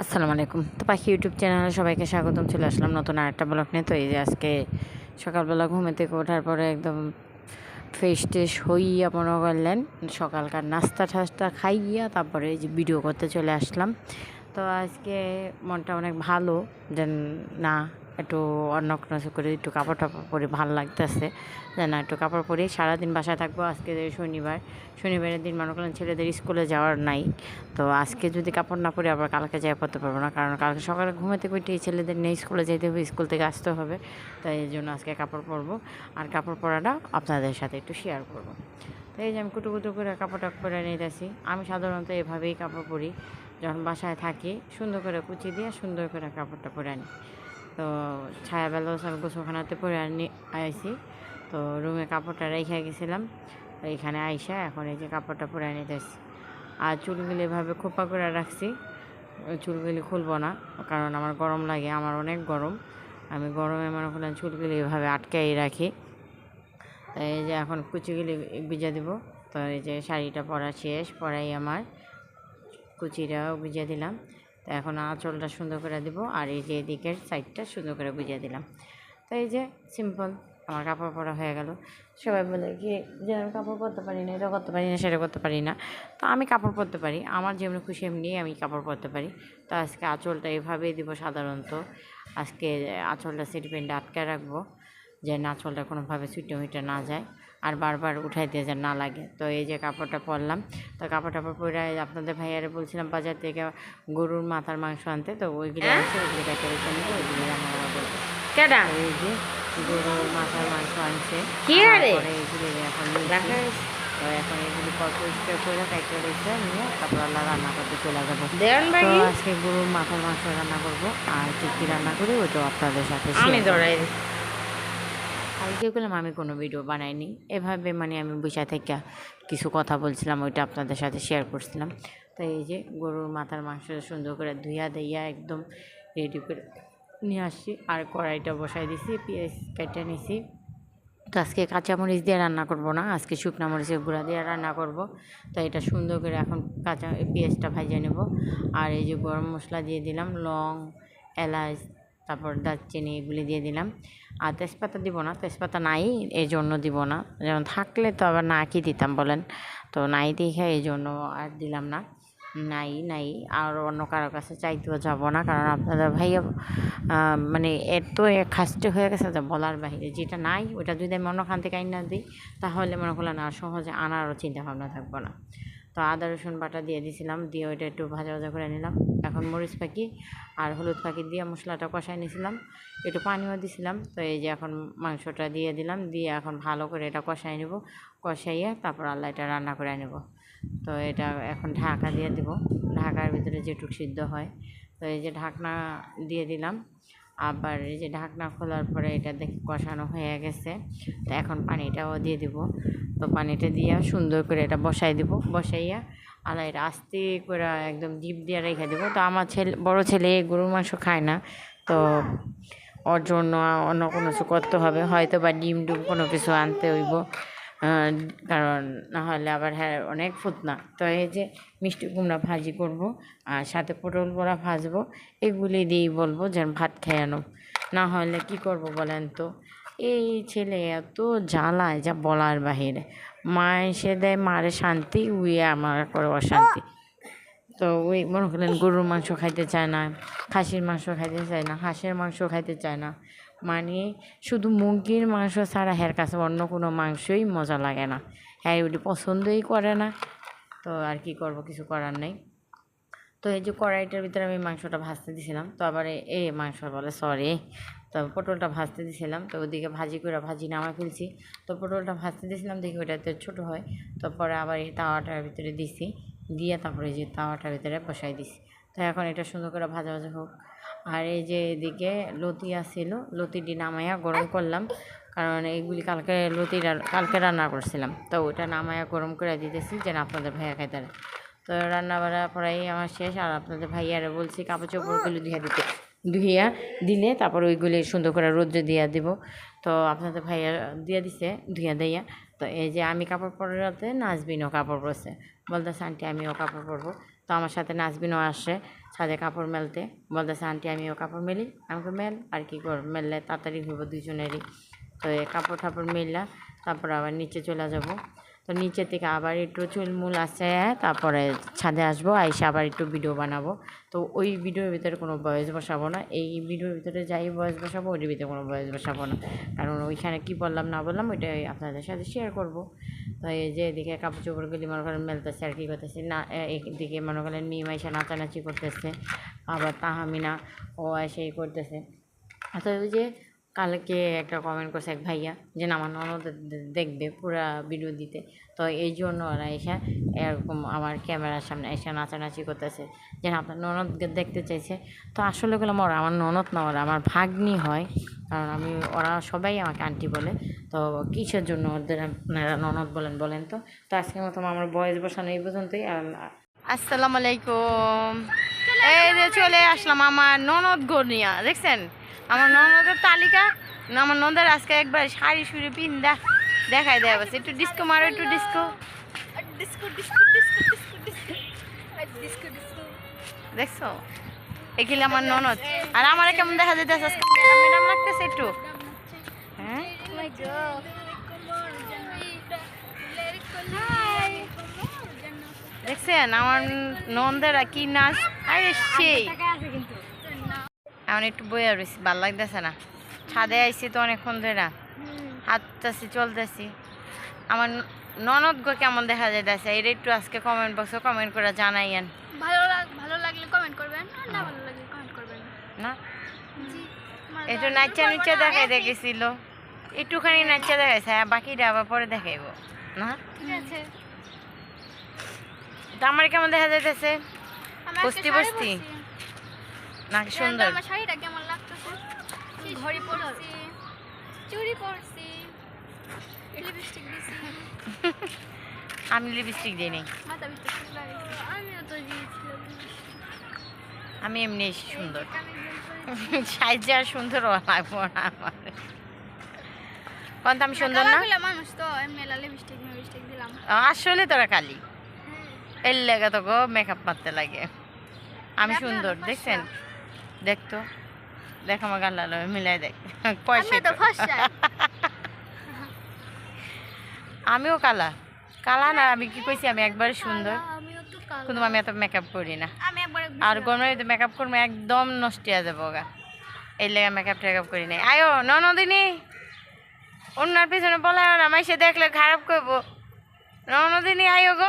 আসসালামু আলাইকুম। তো পাখি ইউটিউব চ্যানেলে সবাইকে স্বাগতম। চলে আসলাম নতুন আরেকটা ব্লগ নিয়ে। তো এই যে আজকে সকালবেলা ঘুমে থেকে ওঠার পরে একদম ফ্রেশ ট্রেশ হইয়া মনে করলেন সকালকার নাস্তা ঠাস্তা খাইয়া তারপরে এই যে ভিডিও করতে চলে আসলাম। তো আজকে মনটা অনেক ভালো যে না একটু অন্য করে একটু কাপড় টাপড় পরে, ভালো লাগতেছে। যে না, একটু কাপড় পরে, সারাদিন বাসায় থাকব আজকে শনিবার। শনিবারের দিন মনে করলেন ছেলেদের স্কুলে যাওয়ার নাই। তো আজকে যদি কাপড় না পরে, আবার কালকে যাই পড়তে পারব না। কারণ কালকে সকালে ঘুমে থেকে উঠে ছেলেদের নিয়ে স্কুলে যেতে হবে, স্কুল থেকে আসতে হবে। তাই এই জন্য আজকে কাপড় পরবো। আর কাপড় পরাটা আপনাদের সাথে একটু শেয়ার করব। তো এই যে আমি কুটু কুটু করে কাপড়টা পরে নিতেছি। আমি সাধারণত এভাবেই কাপড় পরি। যখন বাসায় থাকি, সুন্দর করে কুচি দিয়ে সুন্দর করে কাপড়টা পরে আনি। তো ছায়াবেলা সব গোসলখানাতে পরে আনি আইসি তো রুমে কাপড়টা রেখে গেছিলাম। তো এখানে আইসা এখন এই যে কাপড়টা পরে নিতেছি আর চুলগুলি এভাবে খোপা করে রাখছি। চুলগুলি খুলবো না, কারণ আমার গরম লাগে, আমার অনেক গরম। আমি গরমে মনে করলাম চুলগুলি এভাবে আটকাই রাখি। তো এই যে এখন কুচিগুলি ভিজে দিব। তো এই যে শাড়িটা পরা শেষ, পরাই আমার। কুচিটাও বুঝিয়ে দিলাম। তো এখন আঁচলটা সুন্দর করে দিব আর এই যে এদিকের সাইডটা সুন্দর করে বুঝিয়ে দিলাম। তো এই যে সিম্পল আমার কাপড় পরা হয়ে গেল। সবাই বলে কি যে আমি কাপড় পরতে পারি না, এটা করতে পারি না, সেটা করতে পারি না। তো আমি কাপড় পরতে পারি, আমার যেমনি খুশি এমনি আমি কাপড় পরতে পারি। তো আজকে আঁচলটা এভাবেই দিব সাধারণত। আজকে আঁচলটা সিট পেন্টে আটকে রাখব যে আঁচলটা কোনোভাবে ছুটে মুটে না যায়। আর বারবার উঠাই দিয়ে যেন না লাগে। তো এই যে কাপড়টা পরলাম তো কাপড় টাপড় পরে আপনাদের ভাইয়ারে বলছিলাম বাজার থেকে গরুর মাথার মাংস আনতে তো ওইগুলি আনছে ওইগুলি নেব ওইগুলি রান্না করব। কেডা? এই যে গরুর মাথার মাংস আনছে কি আরে? তারপরে এখন তো এখন এগুলি কত পরিষ্কার করে কাইটে নিয়ে তারপর আল্লাহ রান্না করতে চলে যাব। তো আজকে গরুর মাথার মাংস রান্না করব আর কি কি রান্না করি ওইটাও আপনাদের সাথে আমি দৌড়াই কালকে করলাম আমি কোনো ভিডিও বানাইনি। এভাবে মানে আমি বসে থেকে কিছু কথা বলছিলাম, ওইটা আপনাদের সাথে শেয়ার করছিলাম। তো এই যে গরুর মাথার মাংস সুন্দর করে ধুইয়া দিয়া একদম রেডি করে নিয়ে আসছি। আর কড়াইটা বসাই দিছি, পেঁয়াজ কেটে নিছি। তো আজকে কাঁচামরিচ দিয়ে রান্না করব না, আজকে শুকনা মরিচের গুঁড়া দিয়ে রান্না করব। তো এটা সুন্দর করে এখন কাঁচা পেঁয়াজটা ভাজিয়ে নেব। আর এই যে গরম মশলা দিয়ে দিলাম, লং, এলাচ তারপর দারচিনি এগুলি দিয়ে দিলাম। আর তেজপাতা দিব না, তেজপাতা নাই, এই জন্য দিব না। যেমন থাকলে তো আবার না কি দিতাম বলেন? তো নাই দেখে এই জন্য আর দিলাম না। নাই নাই, আর অন্য কারোর কাছে চাইতেও যাব না, কারণ আপনাদের ভাইয়া মানে এত খাস্টে হয়ে গেছে যে বলার বাহিরে। যেটা নাই, ওটা যদি আমি অন্য খান থেকে আইনা দিই, তাহলে মনে করলেন আর সহজে আনারও চিন্তা ভাবনা থাকব না। তো আদা, রসুন বাটা দিয়ে দিয়েছিলাম দিয়ে ওইটা একটু ভাজা ভাজা করে নিলাম। এখন মরিচ পাখি আর হলুদ পাখি দিয়ে মশলাটা কষাই নিয়েছিলাম একটু পানিও দিছিলাম, তো এই যে এখন মাংসটা দিয়ে দিলাম, দিয়ে এখন ভালো করে এটা কষাই নেব। কষাইয়ে তারপর আল্লাহ এটা রান্না করে নেব। তো এটা এখন ঢাকা দিয়ে দিব। ঢাকার ভিতরে যেটুক সিদ্ধ হয়। তো এই যে ঢাকনা দিয়ে দিলাম। আবার এই যে ঢাকনা খোলার পরে এটা দেখি কষানো হয়ে গেছে। তো এখন পানিটাও দিয়ে দিব। তো পানিটা দিয়ে সুন্দর করে এটা বসাই দিব। বসাইয়া আলাই আস্তে করে একদম ডিপ দিয়ে রেখে দেবো। তো আমার ছেলে, বড় ছেলে গরুর মাংস খায় না। তো ওর জন্য অন্য কোনো কিছু করতে হবে। হয়তো বা ডিম ডুম কোনো কিছু আনতে হইব। কারণ না হলে আবার হ্যাঁ অনেক ফুতনা। তো এই যে মিষ্টি কুমড়া ভাজি করব আর সাথে পটল বড়া ভাজবো, এগুলি দিয়েই বলব যেন ভাত খেয়ানো না হলে কি করব বলেন তো? এই ছেলে এত জ্বালায় যা বলার বাহিরে। মা এসে দেয়, মারে শান্তি উইয়ে আমার করে অশান্তি। তো ওই মনে করলেন গরুর মাংস খাইতে চায় না, খাসির মাংস খাইতে চায় না, হাঁসের মাংস খাইতে চায় না। মানে শুধু মুরগির মাংস ছাড়া হের কাছে অন্য কোনো মাংসই মজা লাগে না। হ্যাঁ ওটি পছন্দই করে না। তো আর কি করব, কিছু করার নেই। তো এই যে কড়াইটার ভিতরে আমি মাংসটা ভাজতে দিয়েছিলাম তো আবার এ- মাংস বলে সরি তো পটলটা ভাজতে দিয়েছিলাম তো ওদিকে ভাজি করে ভাজি নামা ফেলছি। তো পটলটা ভাজতে দিছিলাম, দেখি ওটাতে ছোটো হয়। তো পরে আবার এই তাওয়াটার ভিতরে দিছি। দিয়ে তারপরে যে তাওয়াটার ভিতরে বসাই দিছি। তো এখন এটা সুন্দর করে ভাজা ভাজা হোক। আর এই যে এদিকে লতি আসছিল লতিটি নামাইয়া গরম করলাম। কারণ এইগুলি কালকে লতি কালকে রান্না করছিলাম। তো ওটা নামাইয়া গরম করে দিতেছি যেন আপনাদের ভাইয়া খাইতে তো রান্না বাড়া প্রায় আমার শেষ। আর আপনাদের ভাইয়ারে বলছি কাপড় চোপড়গুলো ধুয়ে দিতে। ধুইয়া দিলে তারপর ওইগুলি সুন্দর করে রোদ্রে দিয়া দিব। তো আপনাদের ভাইয়া দিয়ে দিছে, ধুইয়া দিয়া। তো এই যে আমি কাপড় পরাতে নাচবিনও কাপড় পরছে। বলতেছে, আন্টি, আমিও কাপড় পরবো। তো আমার সাথে নাচবিনও আসে ছাদে কাপড় মেলতে। বলতেছে, আন্টি, আমিও কাপড় মেলি। আমাকে মেল, আর কি কর, মেললে তাড়াতাড়ি হইব দুজনেরই তো কাপড় টাপড় মেললা তারপর আবার নিচে চলে যাব। তো নিচের থেকে আবার একটু চুলমুল আছে, তারপরে ছাদে আসব, আইসে আবার একটু ভিডিও বানাবো। তো ওই ভিডিওর ভিতরে কোনো বয়স বসাবো না, এই ভিডিওর ভিতরে যাই বয়স বসাবো, ওইটার ভিতরে কোনো বয়স বসাবো না। কারণ ওইখানে কী বললাম, না বললাম, ওইটাই আপনাদের সাথে শেয়ার করব। তো এই যে এদিকে কাপড় চোপড়গুলি মনে করেন মেলতেছে আর কি করতেছে, না এদিকে মনে করেন মিম এসে নাচানাচি করতেছে, আবার তাহামিনা ও এসে করতেছে। তো ওই যে কালকে একটা কমেন্ট করছে এক ভাইয়া যে আমার ননদ দেখবে পুরা ভিডিও দিতে। তো এই জন্য ওরা এসে এরকম আমার ক্যামেরার সামনে এসে নাচানাচি করতেছে। যে, না, আপনার ননদ দেখতে চাইছে। তো আসলে গেলাম ওরা আমার ননদ না ওরা, আমার ভাগ্নি হয়। কারণ আমি, ওরা সবাই আমাকে আন্টি বলে। তো কিসের জন্য ওদের আপনারা ননদ বলেন বলেন তো? তো আজকের মতো আমার বয়স বসানো এই পর্যন্তই। আসসালামু আলাইকুম। এই যে চলে আসলাম আমার ননদ গনিয়া দেখছেন? আমার ননদের তালিকা আমার ননদের আজকে একবার শাড়ি শুড়ি পিন্দা দেখাই দেয় বসে। একটু ডিস্কো মারো একটু ডিস্কো দেখছ? এগুলি আমার ননদ। আর আমার কেমন দেখা যেতেছে আজকে? ম্যাডাম লাগতেছে একটু? হ্যাঁ? দেখছেন? আমার নন্দেরা কি নাচ? আরে সেই। এখন একটু বইয়া রয়েছি ভালো লাগতেছে না। ছাদে আইছি তো অনেকক্ষণ ধরে হাঁটতেছি চলতেছি। আমার ন- ননদ গো কেমন দেখা যাইতেছে এটা একটু আজকে কমেন্ট বক্সে কমেন্ট করে জানাইয়েন। ভালো লাগ ভালো লাগলে কমেন্ট করবেন আর না ভালো লাগলে কমেন্ট করবেন না। একটু নাচা নুচা দেখাই দেখেছিল। একটুখানি নাচা দেখাইছে আর বাকিটা আবার পরে দেখাইব। না? ঠিক আছে। তো আমার কেমন দেখা যাইতেছে? বস্তি? বস্তি? পরছি। না জানেন তো সুন্দর? আমার শাড়িটা কেমন লাগতেছে? ঘড়ি পরছি? চুড়ি পরছি। লিপস্টিক দিছি। আমি লিপস্টিক দিই নাই আমি এমনি সুন্দর। সাইজে আর সুন্দর লাগবো না আমার। কোন আমি সুন্দর না? মানুষ তো মেলা লিপস্টিক লিপস্টিক দিলাম। আসলে তোরা কালি। হ্যাঁ। এর লেগে তো গো মেকআপ মারতে লাগে। আমি সুন্দর দেখছেন? দেখতো দেখ আমার গাল লাল মিলাই দেখ। পয়সা আমি তো আমিও কালা। কালা না আমি কি কইছি আমি একবারে সুন্দর। কিন্তু আমি এত মেকআপ করি না। আর গরমে মেকআপ করব একদম নষ্ট হয়ে যাব গা। এই লেগে মেকআপ টেকআপ করি নাই। আয়ো ননদিনী! অন্যার পিছনে বলা না মাইসে দেখলে খারাপ করব। ননদিনী আয়ো গো।